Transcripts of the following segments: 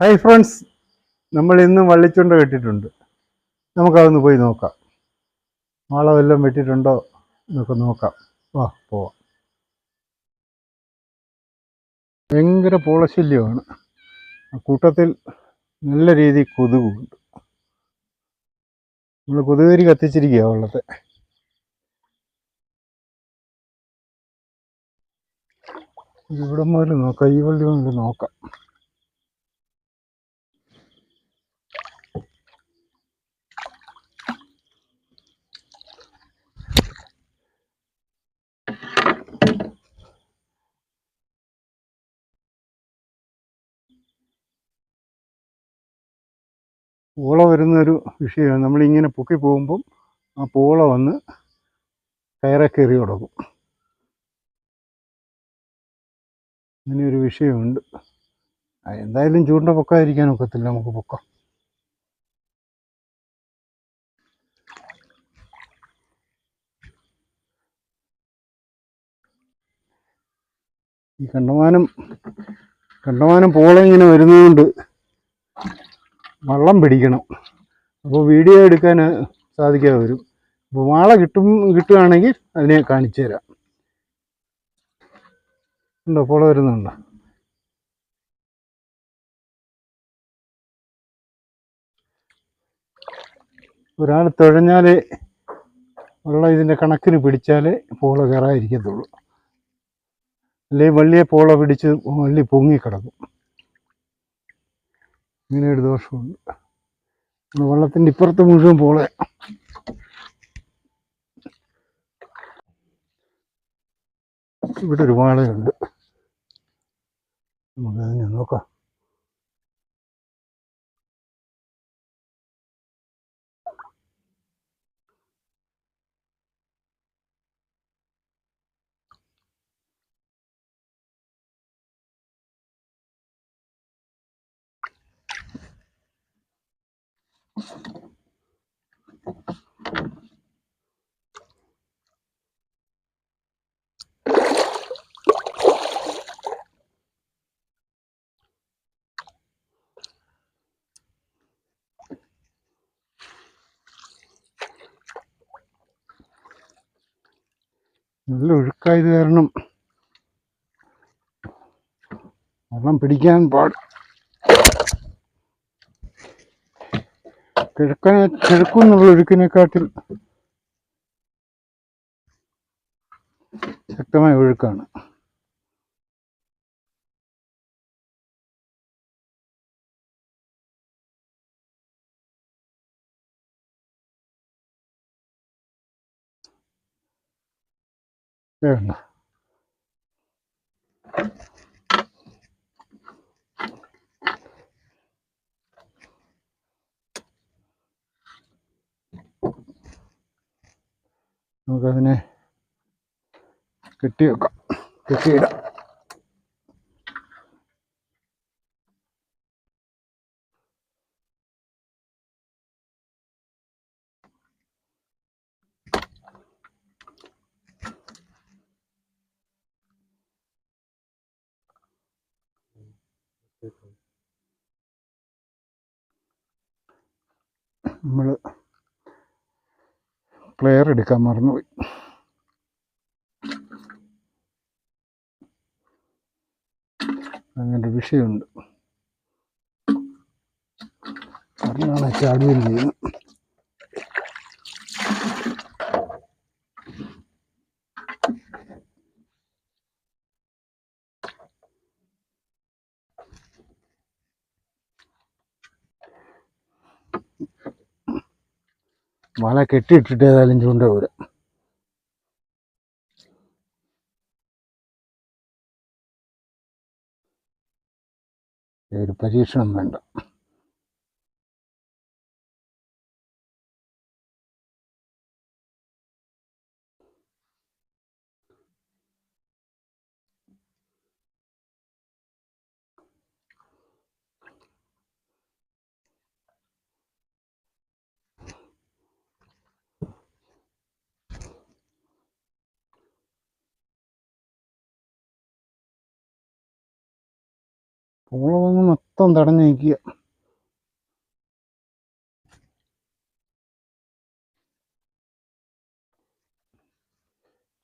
Hi friends നമ്മൾ ഇന്നും വള്ളിച്ചുണ്ട കെട്ടിട്ടുണ്ട് നമുക്കതൊന്ന് പോയി നോക്കാം. മാള വല്ലതും വെട്ടിയിട്ടുണ്ടോ എന്നൊക്കെ നോക്കാം. വാ പോവാം. ഭയങ്കര പോളശല്യമാണ്. കൂട്ടത്തിൽ നല്ല രീതിയിൽ കൊതുകുണ്ട്. നമ്മൾ കൊതുകരി കത്തിച്ചിരിക്കുക വെള്ളത്തെ. ഇവിടെ മുതൽ നോക്കാം ഈ വള്ളി മുതൽ നോക്കാം. പൂള വരുന്നൊരു വിഷയമാണ്. നമ്മളിങ്ങനെ പൊക്കി പോകുമ്പം ആ പോള വന്ന് കയറെ കയറി തുടങ്ങും. ഒരു വിഷയമുണ്ട്. എന്തായാലും ചൂണ്ട പൊക്കാതിരിക്കാൻ ഒക്കത്തില്ല. നമുക്ക് പൊക്കാം. ഈ കണ്ടമാനം കണ്ടമാനം പോളിങ്ങനെ വരുന്നതുകൊണ്ട് വള്ളം പിടിക്കണം. അപ്പോൾ വീഡിയോ എടുക്കാൻ സാധിക്കാതെ വരും. അപ്പോൾ വാള കിട്ടും കിട്ടുകയാണെങ്കിൽ അതിനെ കാണിച്ചു തരാം. ഉണ്ടോ? പുള വരുന്നുണ്ടോ? ഒരാൾ തുഴഞ്ഞാലേ വെള്ളം ഇതിന്റെ കണക്കിന് പിടിച്ചാലേ പോള കയറാതിരിക്കത്തുള്ളൂ. അല്ലെങ്കിൽ വള്ളിയെ പോള പിടിച്ച് വള്ളി പൊങ്ങിക്കിടക്കും. ഇങ്ങനെ ഒരു ദോഷമുണ്ട് വെള്ളത്തിന്റെ ഇപ്പുറത്ത് മുഴുവൻ പോളെ. ഇവിടെ ഒരു വാളയുണ്ട് നമുക്കതിനെ നോക്കാം. നല്ല ഒഴുക്കായത് കാരണം വെള്ളം പിടിക്കാൻ പാട് കിഴക്കനെ കിഴക്കുന്നുള്ള ഒഴുക്കിനെക്കാട്ടിൽ. ശക്തമായ ഒഴുക്കാണ്. വേണ്ട. നമുക്കതിനെ കെട്ടി വെക്കാം. കെട്ടിയിടാം. നമ്മൾ പ്ലെയർ എടുക്കാൻ മറന്നുപോയി അങ്ങനെ വിഷയമുണ്ട്. പറഞ്ഞാണ് ചാടുകയും ചെയ്യുന്നത്. വല കെട്ടിയിട്ടിട്ട് ഏതായാലും ചൂണ്ട പോരാ ഒരു പരീക്ഷണം വേണ്ട. പൂള വന്ന് മൊത്തം തടഞ്ഞു നിൽക്കുക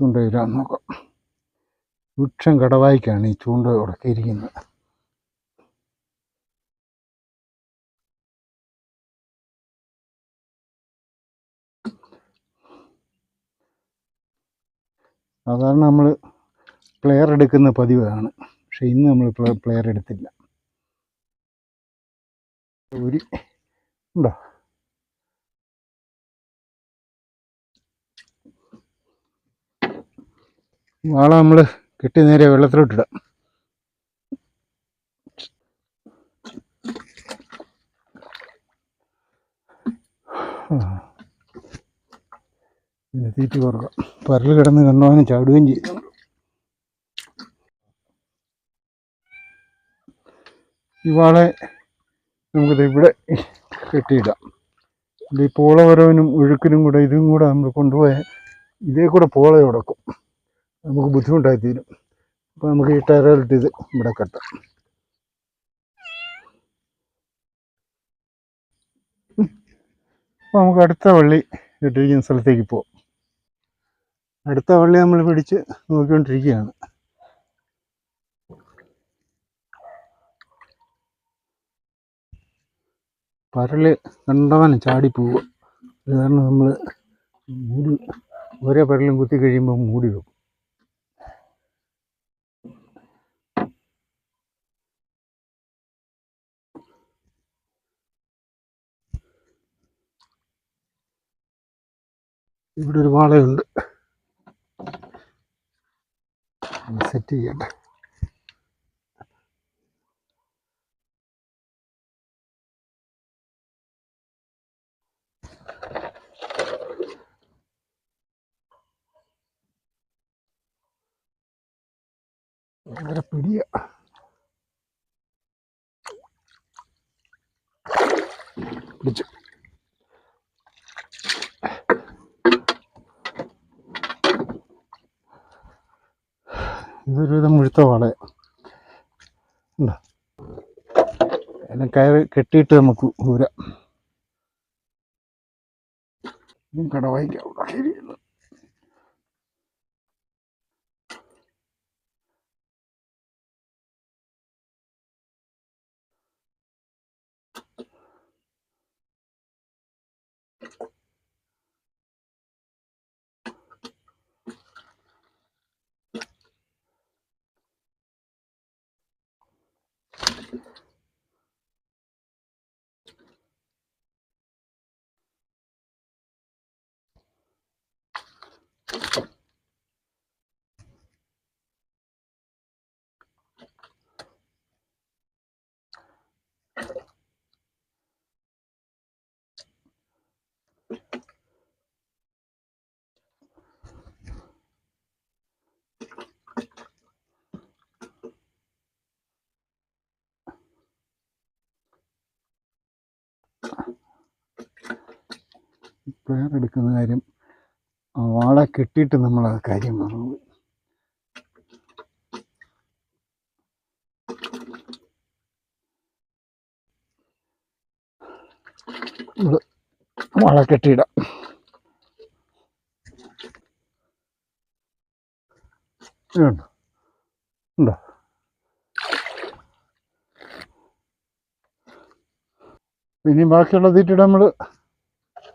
ചൂണ്ടയിടാൻ നോക്കാം. വൃക്ഷം കടവായിക്കാണ് ഈ ചൂണ്ട ഉടക്കിയിരിക്കുന്നത് സാധാരണ നമ്മൾ പ്ലെയർ എടുക്കുന്ന പതിവാണ്. പക്ഷെ ഇന്ന് നമ്മൾ പ്ലെയർ എടുത്തില്ല. ഒരു ഉണ്ടോ? വാള നമ്മൾ കെട്ടി നേരെ വെള്ളത്തിലോട്ടിടാം പിന്നെ തീറ്റ കുറക്കാം പരൽ കിടന്ന് കണ്ടോനെ ചാടുകയും ചെയ്തു ഈ വാളെ നമുക്കിത് ഇവിടെ കെട്ടിയിടാം. ഈ പോളവരവനും ഒഴുക്കിനും കൂടെ ഇതും കൂടെ നമ്മൾ കൊണ്ടുപോയാൽ ഇതേ കൂടെ പോള ഉടക്കും. നമുക്ക് ബുദ്ധിമുട്ടായി തീരും അപ്പോൾ നമുക്ക് ഈ ടയറിലിട്ട് ഇവിടെ കെട്ടാം. അപ്പോൾ നമുക്ക് അടുത്ത വള്ളി കെട്ടിരിക്കുന്ന സ്ഥലത്തേക്ക് പോവാം. അടുത്ത വള്ളി നമ്മൾ പിടിച്ച് നോക്കിക്കൊണ്ടിരിക്കുകയാണ്. പരൽ കണ്ടവന് ചാടി പോവുക. അത് കാരണം നമ്മൾ മൂടി ഓരോ പരലും കുത്തി കഴിയുമ്പോൾ മൂടി വെക്കും. ഇവിടെ ഒരു വാളയുണ്ട്. സെറ്റ് ചെയ്യട്ടെ. ഭയങ്കര പിടിയ. പിടിച്ചു. ഇതൊരുവിധം മുഴുത്ത വാളയ ഉണ്ടോ? അതിനെ കയറ് കെട്ടിയിട്ട് നമുക്ക് ഊരാം. കടവായിക്കാം. അവിടെ Thank you. ശരിയല്ല എടുക്കുന്ന കാര്യം വാള കെട്ടിയിട്ട് നമ്മൾ ആ കാര്യം മറന്നു നമ്മൾ വാള കെട്ടിയിടാം. ഇനി ബാക്കിയുള്ള തീറ്റയുടെ നമ്മൾ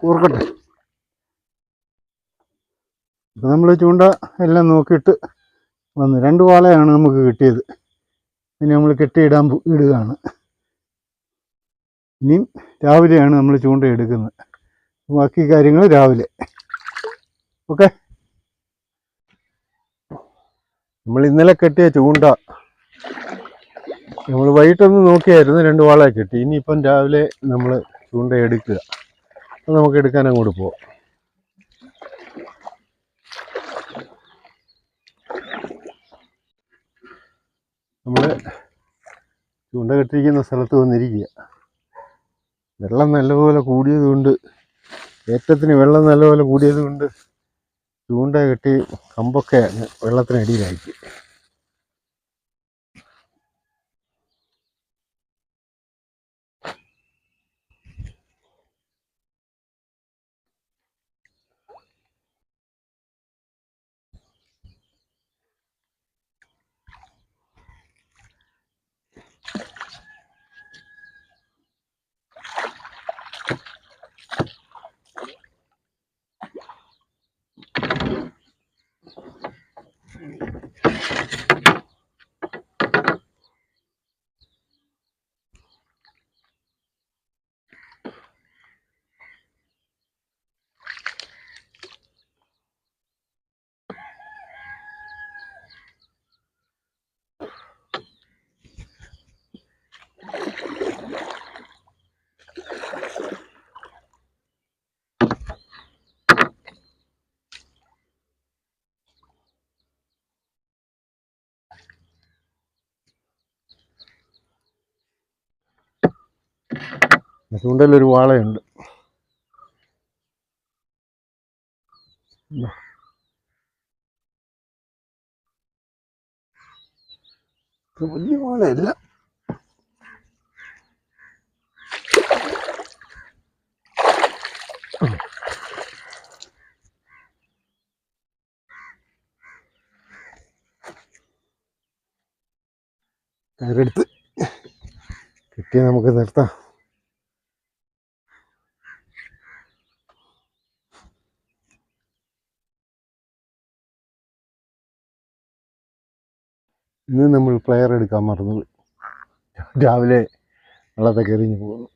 കൂർക്കട്ടെ. ഇപ്പം നമ്മൾ ചൂണ്ട എല്ലാം നോക്കിയിട്ട് വന്നു. രണ്ട് വാളയാണ് നമുക്ക് കിട്ടിയത്. ഇനി നമ്മൾ കെട്ടിയിടാൻ ഇടുകയാണ്. ഇനിയും രാവിലെയാണ് നമ്മൾ ചൂണ്ട എടുക്കുന്നത്. ബാക്കി കാര്യങ്ങൾ രാവിലെ. ഓക്കെ? നമ്മൾ ഇന്നലെ കെട്ടിയ ചൂണ്ട നമ്മൾ വൈകിട്ടൊന്ന് നോക്കിയായിരുന്നു രണ്ട് വാളെ കെട്ടി. ഇനിയിപ്പം രാവിലെ നമ്മൾ ചൂണ്ട എടുക്കുക. അപ്പോൾ നമുക്ക് എടുക്കാൻ അങ്ങോട്ട് പോവാം. നമ്മൾ ചൂണ്ട കെട്ടിരിക്കുന്ന സ്ഥലത്ത് വന്നിരിക്കുക. വെള്ളം നല്ലപോലെ കൂടിയത് കൊണ്ട് ഏറ്റത്തിന് വെള്ളം നല്ലപോലെ കൂടിയത് കൊണ്ട് ചൂണ്ട കെട്ടി കമ്പൊക്കെ അങ്ങ് ചൂണ്ടയിലൊരു വാളയുണ്ട്. വലിയ വാളയല്ല. കയറെടുത്ത്. കിട്ടിയാൽ നമുക്ക് നിർത്താം. ഇന്ന് നമ്മൾ പ്ലെയർ എടുക്കാൻ മറന്നു രാവിലെ വെള്ളത്തൊക്കെ എറിഞ്ഞു പോകുന്നു.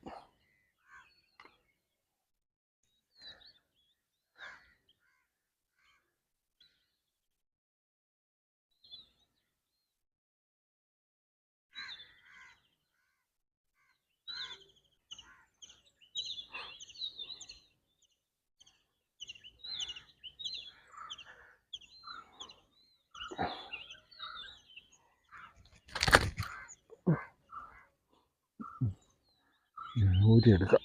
ഊരിയെടുക്കാം.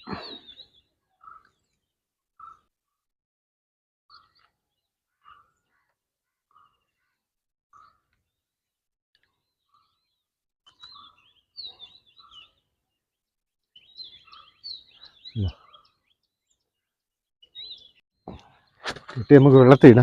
കിട്ടി നമുക്ക് വെള്ളത്തിൽ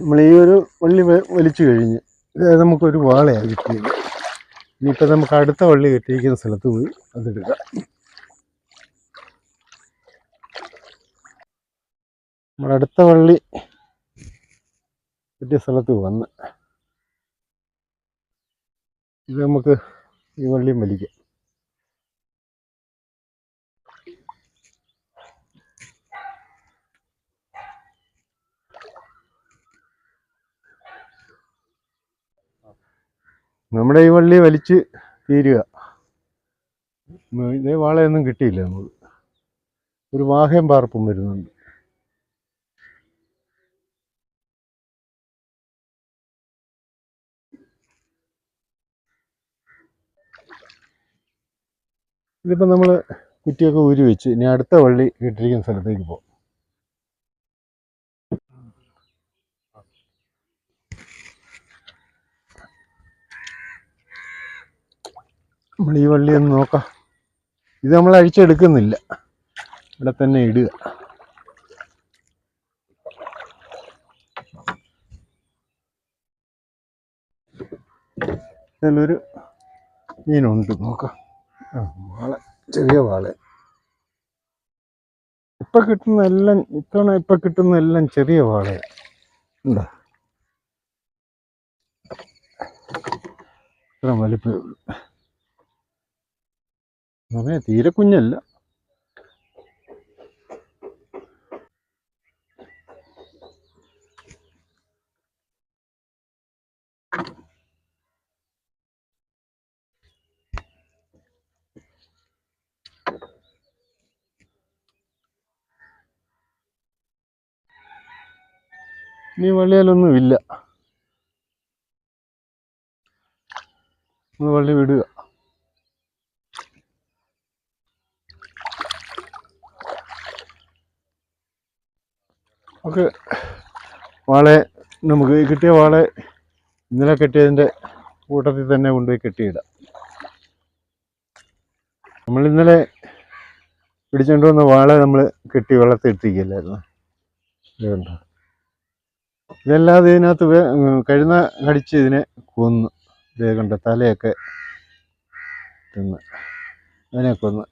നമ്മൾ ഈ ഒരു വള്ളി വ- വലിച്ചു കഴിഞ്ഞ്. നമുക്കൊരു വാളയാണ് കിട്ടിയത്. ഇനിയിപ്പോൾ നമുക്ക് അടുത്ത വള്ളി കിട്ടിയിരിക്കുന്ന സ്ഥലത്ത് പോയി അതെടുക്കാം നമ്മുടെ അടുത്ത വള്ളി കിട്ടിയ സ്ഥലത്ത് വന്ന്. ഇത് നമുക്ക് ഈ വള്ളിയും വലിക്കാം. നമ്മുടെ ഈ വള്ളി വലിച്ച് തീരുക. ഇതേ വാളയൊന്നും കിട്ടിയില്ല നമുക്ക്. ഒരു വാഹയം പാർപ്പും വരുന്നുണ്ട്. ഇതിപ്പോൾ നമ്മൾ കുറ്റിയൊക്കെ ഊരി വെച്ച് ഇനി അടുത്ത വള്ളി കിട്ടിയിരിക്കുന്ന സ്ഥലത്തേക്ക് പോകും. നമ്മൾ ഈ വള്ളി ഒന്ന് നോക്കാം. ഇത് നമ്മൾ അഴിച്ചെടുക്കുന്നില്ല. ഇവിടെ തന്നെ ഇടുക. ഇതിലൊരു മീനുണ്ട് നോക്കാം. ആ ചെറിയ വാള. ഇപ്പൊ കിട്ടുന്ന എല്ലാം ഇത്തവണ ഇപ്പൊ കിട്ടുന്ന എല്ലാം ചെറിയ വാളയാണ് ഉണ്ടോ? ഇത്ര വലിപ്പമേ ഉള്ളൂ. അതെ തീരെ കുഞ്ഞല്ല. ഇനി വള്ളിയാലൊന്നും ഇല്ല. നമ്മൾ വള്ളി വിടുക. ഓക്കെ വാളെ നമുക്ക് കിട്ടിയ വാളെ ഇന്നലെ കെട്ടിയതിന്റെ കൂട്ടത്തിൽ തന്നെ കൊണ്ടുപോയി കെട്ടിയിടാം. നമ്മൾ ഇന്നലെ പിടിച്ചുകൊണ്ട് വന്ന വാളെ നമ്മൾ കെട്ടി വെള്ളത്തിൽ ഇട്ടിരിക്കില്ലായിരുന്നു ഇതുണ്ടോ ഇതല്ലാതെ ഇതിനകത്ത് കഴുന്ന കടിച്ച് ഇതിനെ കൊന്നു. ഇതേ കണ്ട? തലയൊക്കെ തിന്ന്. അതിനെ കൊന്ന്.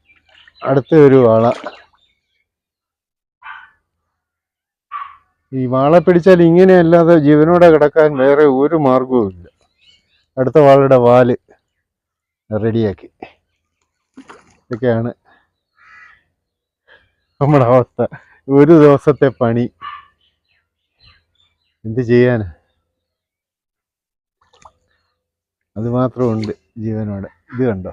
അടുത്ത ഒരു വാള ഈ വാളെ പിടിച്ചാൽ ഇങ്ങനെയല്ലാതെ ജീവനോടെ കിടക്കാൻ വേറെ ഒരു മാർഗവും ഇല്ല. അടുത്ത വാളയുടെ വാൽ റെഡിയാക്കി. ഇതൊക്കെയാണ് നമ്മുടെ അവസ്ഥ. ഒരു ദിവസത്തെ പണി. എന്ത് ചെയ്യാൻ അത് മാത്രമുണ്ട് ജീവനോടെ. ഇത് കണ്ടോ?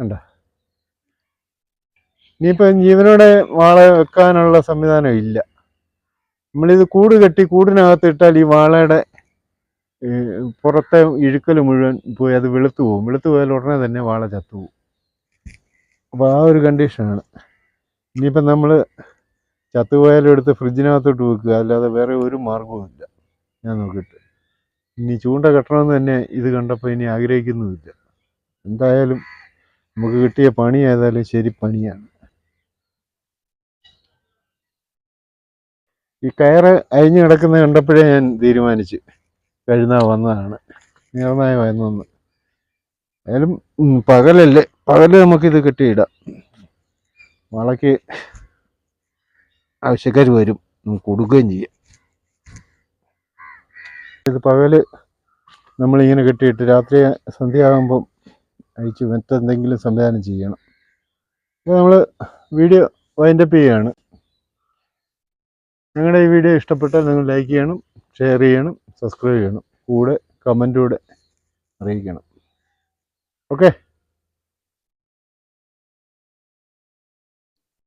കണ്ടോ? ഇനിയിപ്പം ജീവനോടെ വാള വെക്കാനുള്ള സംവിധാനം ഇല്ല. നമ്മളിത് കൂട് കെട്ടി കൂടിനകത്ത് ഇട്ടാൽ ഈ വാളയുടെ പുറത്തെ ഇഴുക്കൽ മുഴുവൻ പോയി അത് വെളുത്തു പോകും. വെളുത്തു പോയാൽ ഉടനെ തന്നെ വാള ചത്തുപോകും അപ്പോൾ ആ ഒരു കണ്ടീഷനാണ് ഇനിയിപ്പം നമ്മൾ ചത്തുപോയാലും എടുത്ത് ഫ്രിഡ്ജിനകത്തോട്ട് വെക്കുക. അല്ലാതെ വേറെ ഒരു മാർഗവും ഇല്ല. ഞാൻ നോക്കിയിട്ട് ഇനി ചൂണ്ട കെട്ടണമെന്ന് തന്നെ ഇത് കണ്ടപ്പോൾ ഇനി ആഗ്രഹിക്കുന്നുമില്ല. എന്തായാലും നമുക്ക് കിട്ടിയ പണി ഏതായാലും ശരി പണിയാണ്. ഈ കയറ് അഴിഞ്ഞു കിടക്കുന്ന കണ്ടപ്പോഴേ ഞാൻ തീരുമാനിച്ചു. കഴുന്ന വന്നതാണ്. നീർനായ വന്നു. ഏതായാലും പകലല്ലേ? പകൽ നമുക്കിത് കെട്ടിയിടാം. വളയ്ക്ക് ആവശ്യക്കാർ വരും. നമുക്ക് കൊടുക്കുകയും ചെയ്യാം. ഇത് പകൽ നമ്മളിങ്ങനെ കെട്ടിയിട്ട് രാത്രി സന്ധ്യയാകുമ്പം അഴിച്ച് മറ്റെന്തെങ്കിലും സംവിധാനം ചെയ്യണം. അപ്പോൾ നമ്മൾ വീഡിയോ വൈൻഡപ്പ് ചെയ്യുകയാണ്. നിങ്ങളുടെ ഈ വീഡിയോ ഇഷ്ടപ്പെട്ടാൽ നിങ്ങൾ ലൈക്ക് ചെയ്യണം ഷെയർ ചെയ്യണം സബ്സ്ക്രൈബ് ചെയ്യണം. കൂടെ കമന്റൂടെ അറിയിക്കണം. ഓക്കെ